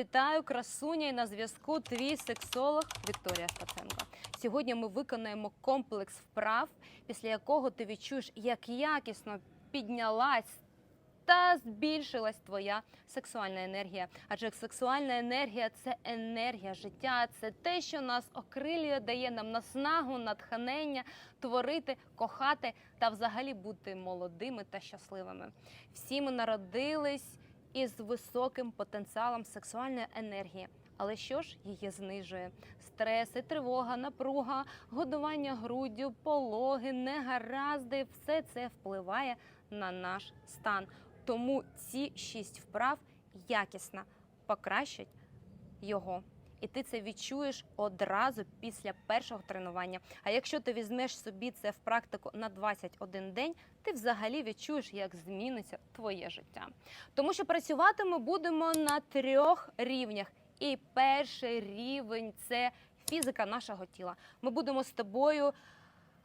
Вітаю, красуня і на зв'язку твій сексолог Вікторія Стаценко. Сьогодні ми виконаємо комплекс вправ, після якого ти відчуєш, як якісно піднялась та збільшилась твоя сексуальна енергія. Адже сексуальна енергія це енергія життя, це те, що нас окрилює, дає нам наснагу, натхнення творити, кохати та взагалі бути молодими та щасливими. Всі ми народились із високим потенціалом сексуальної енергії. Але що ж її знижує? Стреси, тривога, напруга, годування груддю, пологи, негаразди все це впливає на наш стан. Тому ці шість вправ якісно покращать його. І ти це відчуєш одразу після першого тренування. А якщо ти візьмеш собі це в практику на 21 день, ти взагалі відчуєш, як зміниться твоє життя. Тому що працювати ми будемо на трьох рівнях. І перший рівень це фізика нашого тіла. Ми будемо з тобою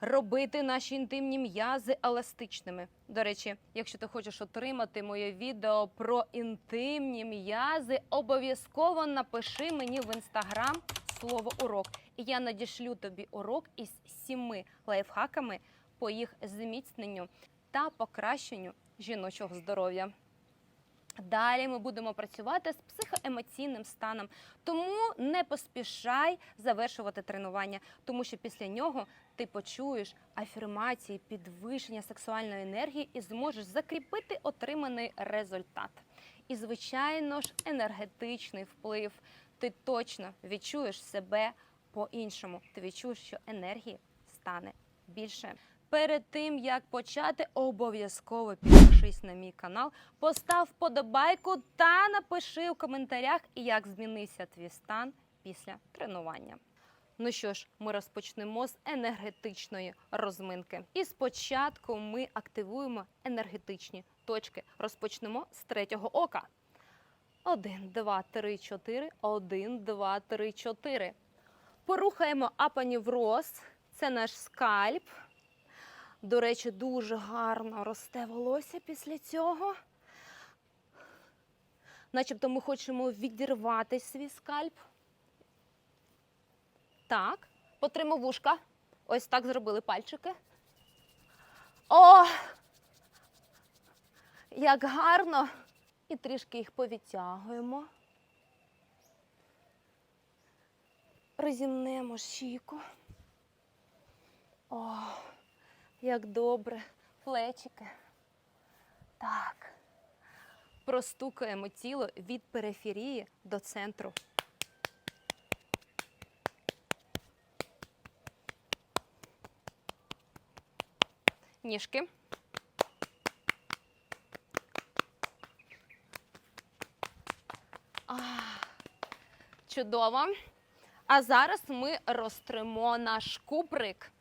робити наші інтимні м'язи еластичними. До речі, якщо ти хочеш отримати моє відео про інтимні м'язи, обов'язково напиши мені в інстаграм слово урок. І я надішлю тобі урок із сіми лайфхаками по їх зміцненню та покращенню жіночого здоров'я. Далі ми будемо працювати з психоемоційним станом, тому не поспішай завершувати тренування, тому що після нього ти почуєш афірмації, підвищення сексуальної енергії і зможеш закріпити отриманий результат. І, звичайно ж, енергетичний вплив. Ти точно відчуєш себе по-іншому. Ти відчуєш, що енергії стане більше. Перед тим як почати, обов'язково підпишись на мій канал, постав вподобайку та напиши у коментарях, як змінився твій стан після тренування. Ну що ж, ми розпочнемо з енергетичної розминки. І спочатку ми активуємо енергетичні точки. Розпочнемо з третього ока. Один, два, три, чотири. Один, два, три, чотири. Порухаємо апанівроз. Це наш скальп. До речі, дуже гарно росте волосся після цього. Начебто ми хочемо відірвати свій скальп. Так, потримав вушка. Ось так зробили пальчики. О! Як гарно! І трішки їх повідтягуємо. Розімнемо щіку. О, як добре. Плечики. Так. Простукаємо тіло від периферії до центру. Ніжки. Чудово. А зараз ми розтримо наш куприк.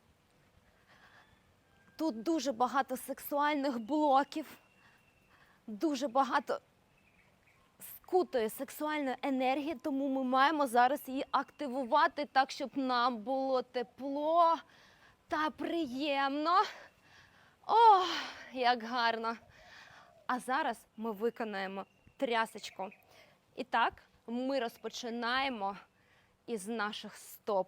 Тут дуже багато сексуальних блоків, дуже багато скутої сексуальної енергії, тому ми маємо зараз її активувати так, щоб нам було тепло та приємно. О, як гарно! А зараз ми виконаємо трясочку. І так, ми розпочинаємо із наших стоп.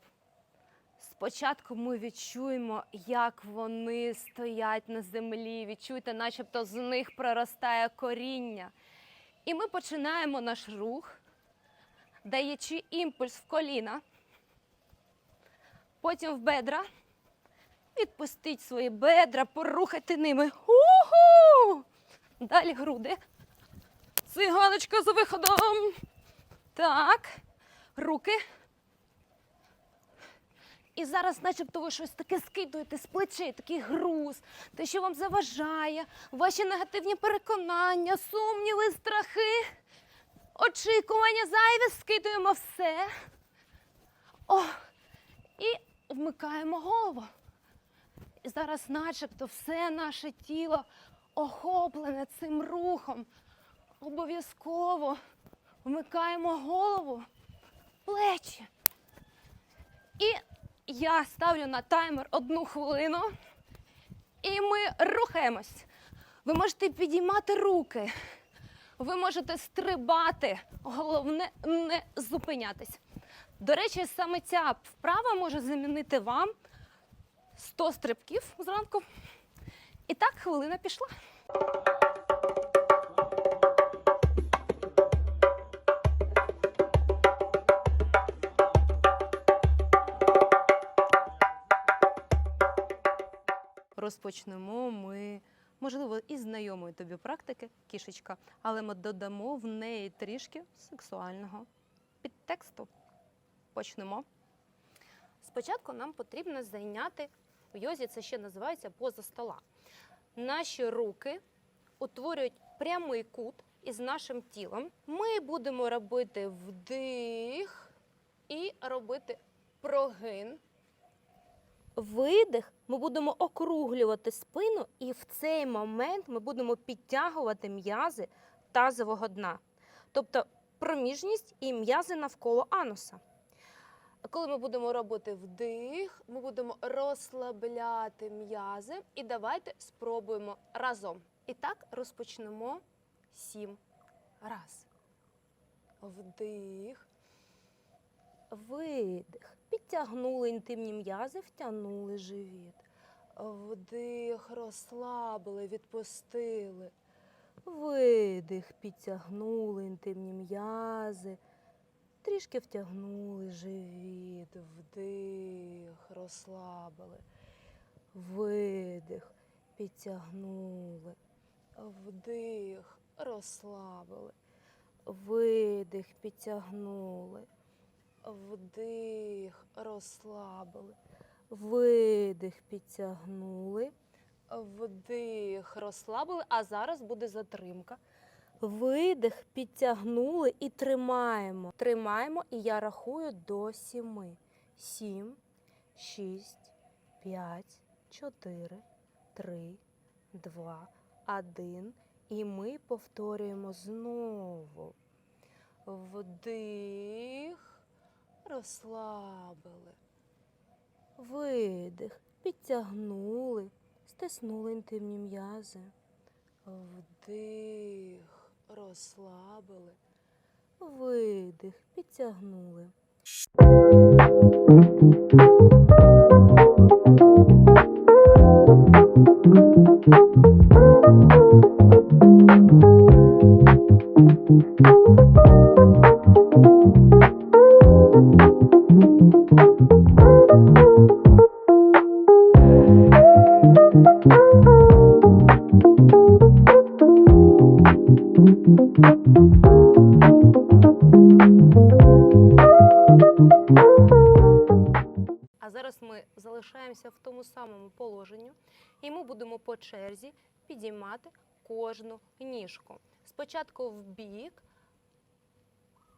Спочатку ми відчуємо, як вони стоять на землі. Відчуйте, начебто з них проростає коріння. І ми починаємо наш рух, даючи імпульс в коліна, потім в бедра. Відпустіть свої бедра, порухайте ними. Уху! Далі груди. Циганочка за виходом. Так, руки. І зараз, начебто, ви щось таке скидуєте з плечей, такий груз, те, що вам заважає, ваші негативні переконання, сумніви, страхи, очікування, зайве, скидуємо все. О, і вмикаємо голову. І зараз, начебто, все наше тіло охоплене цим рухом. Обов'язково вмикаємо голову, плечі. І я ставлю на таймер одну хвилину. І ми рухаємось. Ви можете підіймати руки, Ви можете стрибати, головне не зупинятись. До речі, саме ця вправа може замінити вам 100 стрибків зранку. І так хвилина пішла. Розпочнемо ми, можливо, із знайомої тобі практики кішечка, але ми додамо в неї трішки сексуального підтексту. Почнемо. Спочатку нам потрібно зайняти в йозі, це ще називається поза стола. Наші руки утворюють прямий кут із нашим тілом. Ми будемо робити вдих і робити прогин. Видих, ми будемо округлювати спину, і в цей момент ми будемо підтягувати м'язи тазового дна, тобто проміжність і м'язи навколо ануса. Коли ми будемо робити вдих, ми будемо розслабляти м'язи. І давайте спробуємо разом. І так розпочнемо сім раз. Вдих. Видих. Підтягнули інтимні м'язи, втягнули живіт. Вдих, розслабили, відпустили. Видих, підтягнули інтимні м'язи. Трішки втягнули живіт, вдих, розслабили. Видих, підтягнули. Вдих, розслабили. Видих, підтягнули. Вдих, розслабили. Видих, підтягнули. Вдих, розслабили. А зараз буде затримка. Видих, підтягнули і тримаємо. Тримаємо, і я рахую до сіми. Сім, шість, п'ять, чотири, три, два, один. І ми повторюємо знову. Вдих, розслабили. Видих, підтягнули, стиснули інтимні м'язи. Вдих, розслабили. Видих, підтягнули. А Спочатку в бік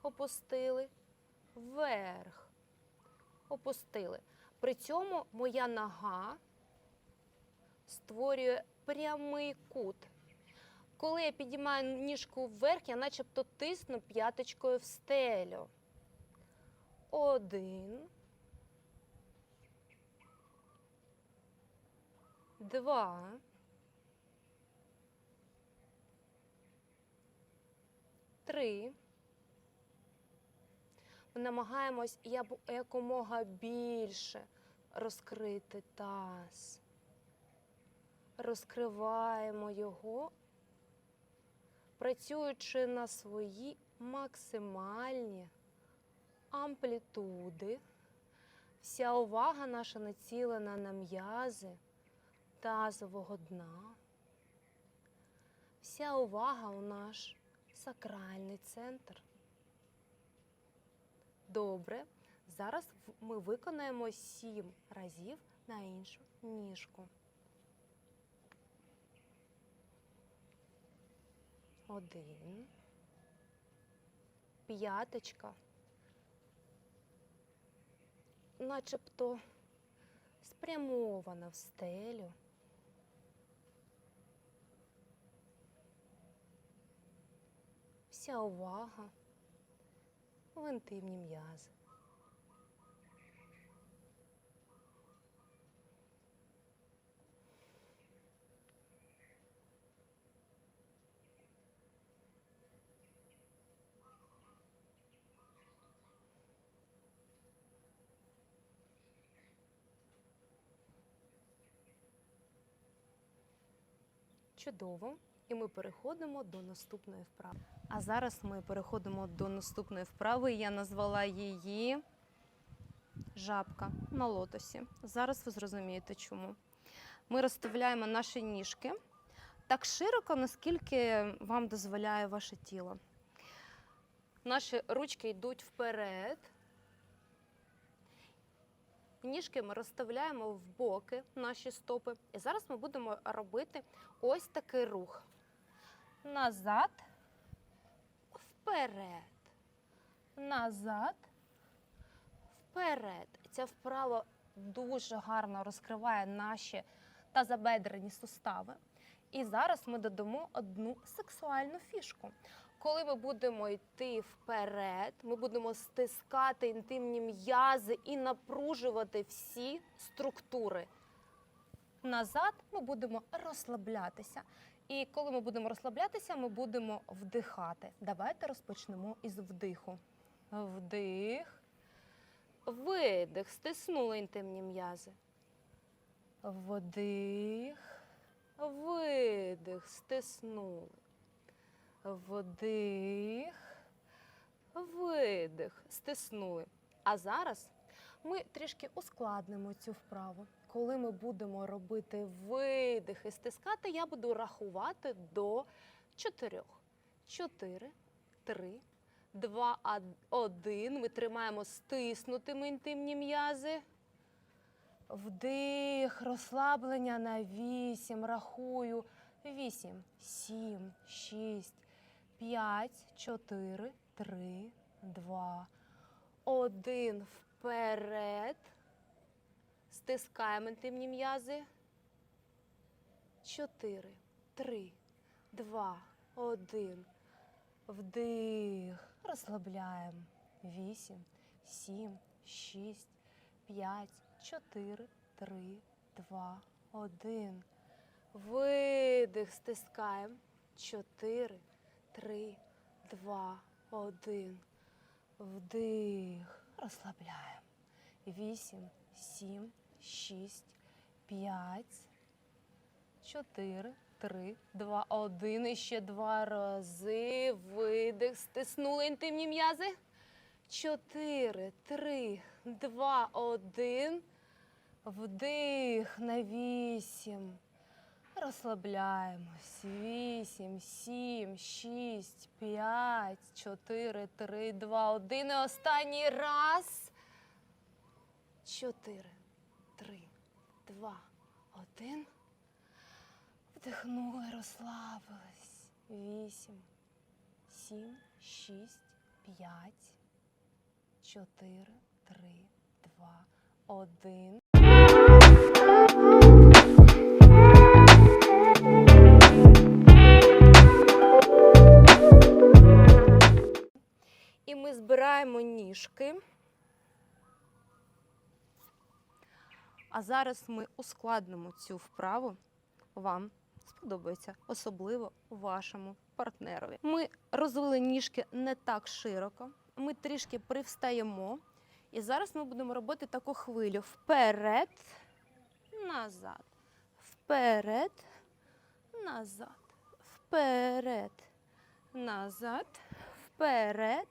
опустили, вверх опустили. При цьому моя нога створює прямий кут. Коли я підіймаю ніжку вверх, я начебто тисну п'яточкою в стелю. Один. Два. Три. Ми намагаємось якомога більше розкрити таз. Розкриваємо його, працюючи на свої максимальні амплітуди. Вся увага наша націлена на м'язи тазового дна. Вся увага у наш сакральний центр. Добре. Зараз ми виконаємо сім разів на іншу ніжку. Один. П'яточка. Начебто спрямована в стелю. Ця увага в інтимні м'язи. Чудово. І ми переходимо до наступної вправи. А зараз ми переходимо до наступної вправи. Я назвала її жабка на лотосі. Зараз ви зрозумієте чому. Ми розставляємо наші ніжки так широко, наскільки вам дозволяє ваше тіло. Наші ручки йдуть вперед. Ніжки ми розставляємо в боки наші стопи. І зараз ми будемо робити ось такий рух. Назад, вперед. Назад, вперед. Ця вправа дуже гарно розкриває наші тазобедрені сустави. І зараз ми додамо одну сексуальну фішку. Коли ми будемо йти вперед, ми будемо стискати інтимні м'язи і напружувати всі структури. Назад ми будемо розслаблятися. І коли ми будемо розслаблятися, ми будемо вдихати. Давайте розпочнемо із вдиху. Вдих. Видих. Стиснули інтимні м'язи. Вдих. Видих. Стиснули. Вдих. Видих. Стиснули. А зараз ми трішки ускладнимо цю вправу. Коли ми будемо робити видих і стискати, я буду рахувати до чотирьох. Чотири, три, два, один. Ми тримаємо стиснутими інтимні м'язи. Вдих, розслаблення на вісім. Рахую. Вісім, сім, шість, п'ять, чотири, три, два, один. Вперед. Стискаємо інтимні м'язи. Чотири, три, два, один. Вдих. Розслабляємо. Вісім, сім, шість, п'ять, чотири, три, два, один. Видих. Стискаємо. Чотири, три, два, один. Вдих. Розслабляємо. Вісім, сім, шість, п'ять, чотири, три, два, один. І ще два рази. Видих. Стиснули інтимні м'язи. Чотири, три, два, один. Вдих на вісім. Розслабляємось. Вісім, сім, шість, п'ять, чотири, три, два, один. І останній раз. Чотири, три, два, один. Вдихнули, розслабились. Вісім, сім, шість, п'ять, чотири, три, два, один. І ми збираємо ніжки. А зараз ми ускладнимо цю вправу. Вам сподобається, особливо вашому партнерові. Ми розвели ніжки не так широко. Ми трішки привстаємо. І зараз ми будемо робити таку хвилю вперед, назад, вперед, назад, вперед, назад, вперед,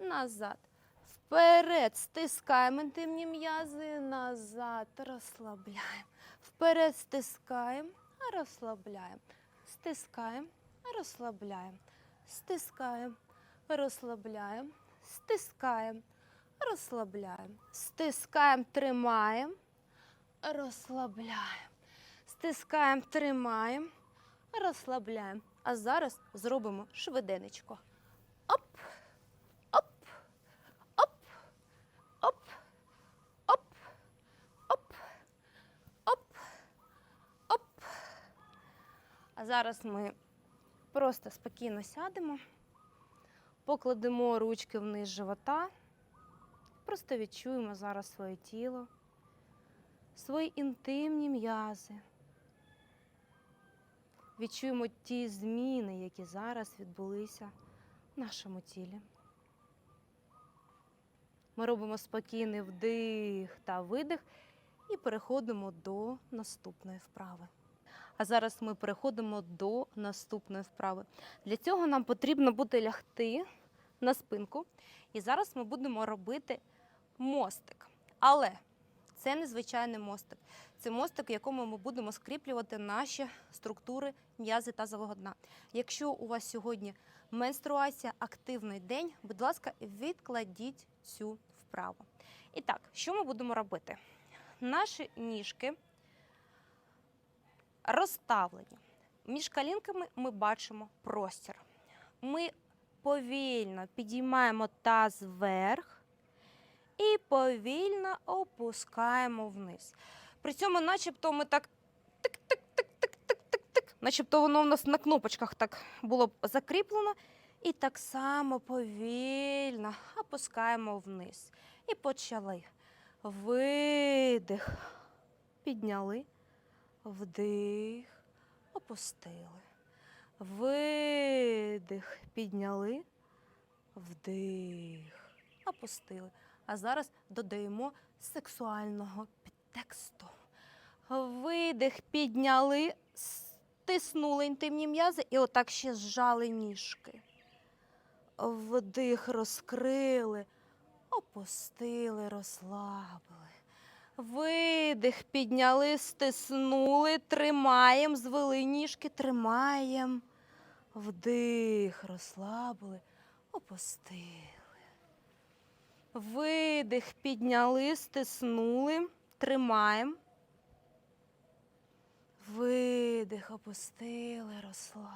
назад. Вперед стискаємо інтимні м'язи, назад розслабляємо. Вперед стискаємо, розслабляємо. Стискаємо, розслабляємо. Стискаємо, розслабляємо. Стискаємо, розслабляємо. Стискаємо, тримаємо, розслабляємо. Стискаємо, тримаємо, розслабляємо. А зараз зробимо швиденечко. Оп, оп, оп, оп, оп, оп, оп. А зараз ми просто спокійно сядемо, покладемо ручки вниз живота, просто відчуємо зараз своє тіло, свої інтимні м'язи. Відчуємо ті зміни, які зараз відбулися в нашому тілі. Ми робимо спокійний вдих та видих і переходимо до наступної вправи. А зараз ми переходимо до наступної вправи. Для цього нам потрібно буде лягти на спинку. І зараз ми будемо робити мостик. Але це не звичайний мостик. Це мостик, в якому ми будемо скріплювати наші структури м'язи тазового дна. Якщо у вас сьогодні менструація, активний день, будь ласка, відкладіть цю вправу. І так, що ми будемо робити? Наші ніжки розставлені. Між колінками ми бачимо простір. Ми повільно підіймаємо таз вверх і повільно опускаємо вниз. При цьому, начебто, ми так тик-тик-тик-тик-тик-тик-тик, начебто воно в нас на кнопочках так було б закріплено. І так само повільно опускаємо вниз. І почали. Видих. Підняли. Вдих. Опустили. Видих. Підняли. Вдих. Опустили. А зараз додаємо сексуального підтексту. Видих, підняли, стиснули інтимні м'язи і отак ще зжали ніжки. Вдих розкрили, опустили, розслабили. Видих, підняли, стиснули, тримаємо, звели ніжки, тримаємо. Вдих, розслабили, опустили. Видих, підняли, стиснули, тримаємо. Видих, опустили, розслабились.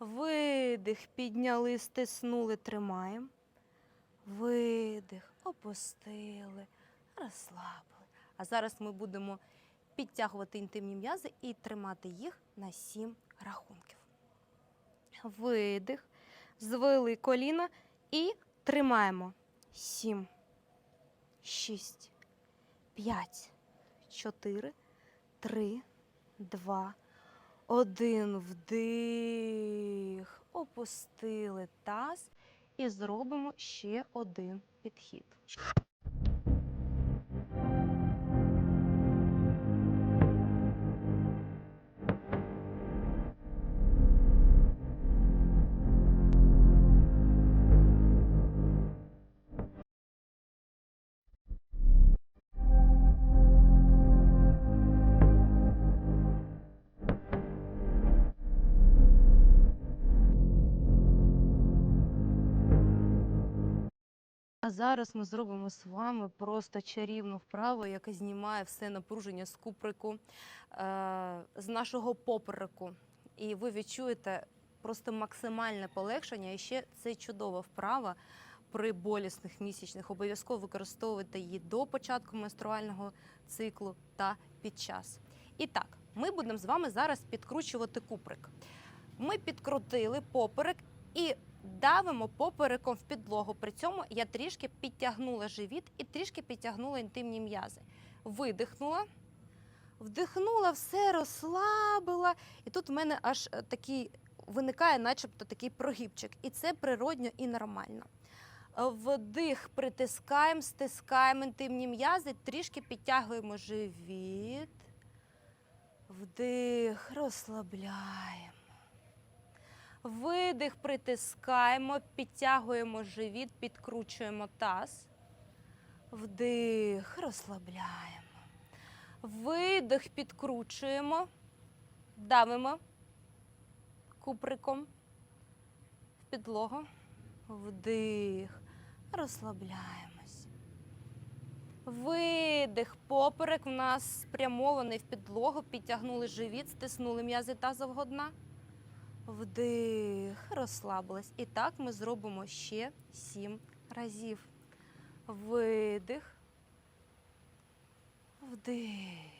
Видих, підняли, стиснули, тримаємо. Видих, опустили, розслабили. А зараз ми будемо підтягувати інтимні м'язи і тримати їх на сім рахунків. Видих, звели коліна і тримаємо. Сім, шість, п'ять, чотири, три, два, один. Вдих. Опустили таз і зробимо ще один підхід. А зараз ми зробимо з вами просто чарівну вправу, яка знімає все напруження з куприку, е, з нашого попереку. І ви відчуєте просто максимальне полегшення. І ще це чудова вправа при болісних місячних. Обов'язково використовуйте її до початку менструального циклу та під час. І так, ми будемо з вами зараз підкручувати куприк. Ми підкрутили поперек і давимо попереком в підлогу. При цьому я трішки підтягнула живіт і трішки підтягнула інтимні м'язи. Видихнула, вдихнула, все розслабила. І тут в мене аж е, такий виникає, начебто, такий прогибчик. І це природньо і нормально. Е, Вдих притискаємо, стискаємо інтимні м'язи, трішки підтягуємо живіт. Вдих, розслабляємо. Видих притискаємо, підтягуємо живіт, підкручуємо таз. Вдих, розслабляємо. Видих, підкручуємо, давимо куприком в підлогу. Вдих, розслабляємось. Видих, поперек в нас спрямований в підлогу, підтягнули живіт, стиснули м'язи тазового дна. Вдих, розслабилась. І так ми зробимо ще сім разів. Видих. Вдих.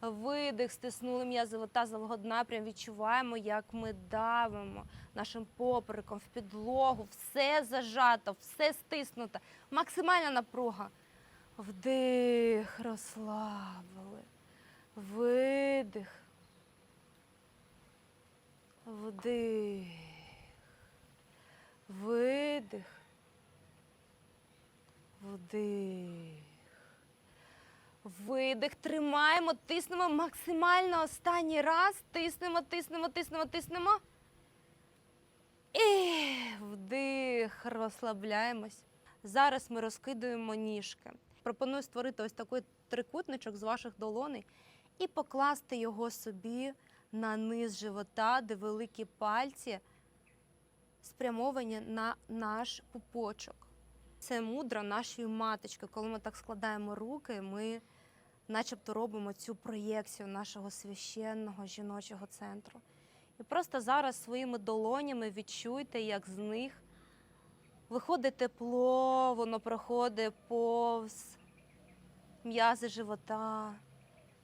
Видих, стиснули м'язи тазового дна. Прям відчуваємо, як ми давимо нашим попереком в підлогу. Все зажато, все стиснуто. Максимальна напруга. Вдих, розслабили. Видих. Вдих. Видих. Вдих. Видих, тримаємо, тиснемо максимально останній раз. Тиснемо, тиснемо, тиснемо, тиснемо. І вдих, розслабляємось. Зараз ми розкидуємо ніжки. Пропоную створити ось такий трикутничок з ваших долоней і покласти його собі на низ живота, де великі пальці спрямовані на наш пупочок. Це мудра нашої маточки. Коли ми так складаємо руки, ми начебто робимо цю проєкцію нашого священного жіночого центру. І просто зараз своїми долонями відчуйте, як з них виходить тепло, воно проходить повз м'язи живота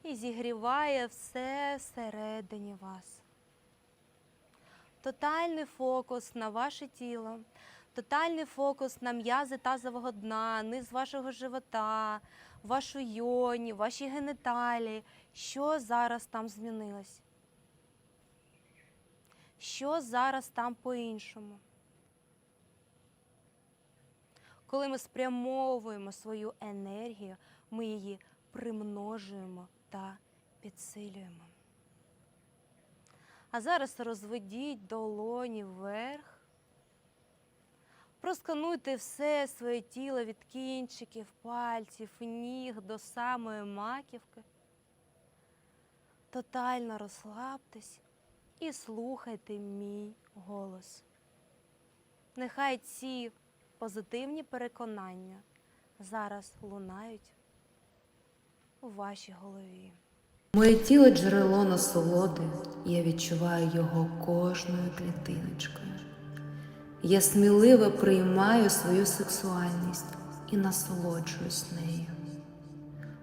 і зігріває все всередині вас. Тотальний фокус на ваше тіло, тотальний фокус на м'язи тазового дна, низ вашого живота, вашу йоні, ваші геніталії. Що зараз там змінилось? Що зараз там по-іншому? Коли ми спрямовуємо свою енергію, ми її примножуємо та підсилюємо. А зараз розведіть долоні вверх. Проскануйте все своє тіло від кінчиків, пальців, ніг до самої маківки. Тотально розслабтесь і слухайте мій голос. Нехай ці позитивні переконання зараз лунають у вашій голові. Моє тіло джерело насолоди, я відчуваю його кожною клітиночкою. Я сміливо приймаю свою сексуальність і насолоджуюсь нею.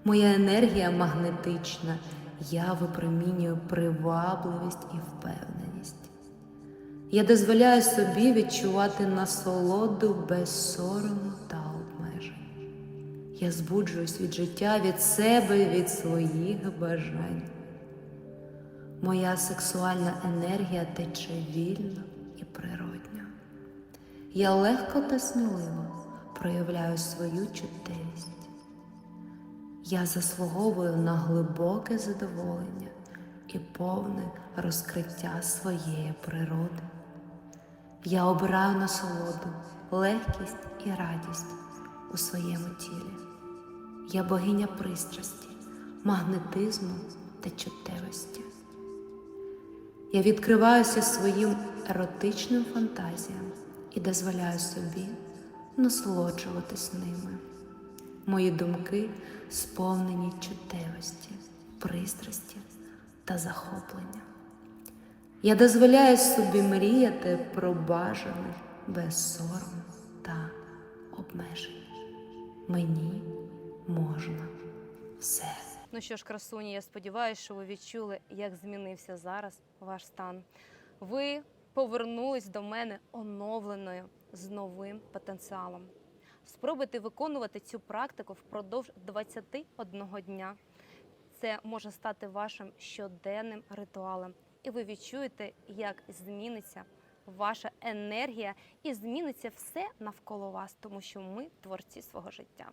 Моя енергія магнетична, я випромінюю привабливість і впевненість. Я дозволяю собі відчувати насолоду без сорому. Я збуджуюсь від життя, від себе, від своїх бажань. Моя сексуальна енергія тече вільно і природньо. Я легко та сміливо проявляю свою чуттєвість. Я заслуговую на глибоке задоволення і повне розкриття своєї природи. Я обираю насолоду, легкість і радість у своєму тілі. Я богиня пристрасті, магнетизму та чуттєвості. Я відкриваюся своїм еротичним фантазіям і дозволяю собі насолоджуватись ними. Мої думки сповнені чуттєвості, пристрасті та захоплення. Я дозволяю собі мріяти про бажане без сорому та обмежень. Мені можна все. Ну що ж, красуні, я сподіваюся, що ви відчули, як змінився зараз ваш стан. Ви повернулись до мене оновленою з новим потенціалом. Спробуйте виконувати цю практику впродовж 21 дня. Це може стати вашим щоденним ритуалом, і ви відчуєте, як зміниться ваша енергія і зміниться все навколо вас, тому що ми творці свого життя.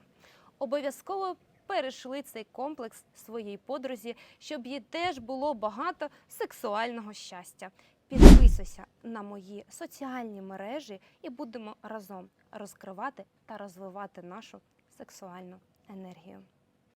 Обов'язково перейшли цей комплекс своїй подрузі, щоб їй теж було багато сексуального щастя. Підписуйся на мої соціальні мережі і будемо разом розкривати та розвивати нашу сексуальну енергію.